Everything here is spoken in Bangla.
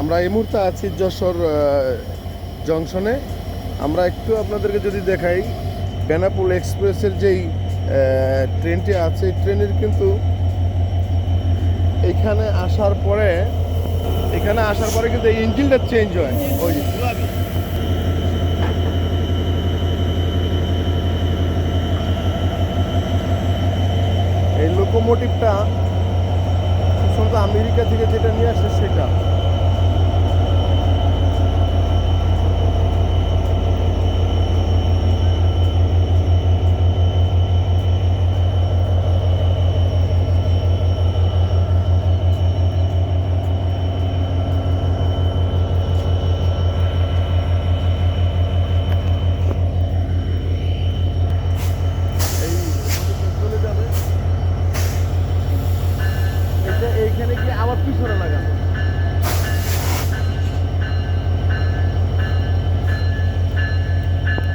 আমরা এই মুহূর্তে আছি যশোর জংশনে আমরা একটু আপনাদেরকে যদি দেখাই, বেনাপুল এক্সপ্রেসের যেই ট্রেনটি আছে, এই ট্রেনের কিন্তু এখানে আসার পরে, এখানে আসার পরে কিন্তু এই ইঞ্জিনটা চেঞ্জ হয় ওই। এই লোকোমোটিভটা আসলে আমেরিকা থেকে যেটা নিয়ে আসে সেটা। এখানে গিয়ে আবার পিছনে লাগাবো।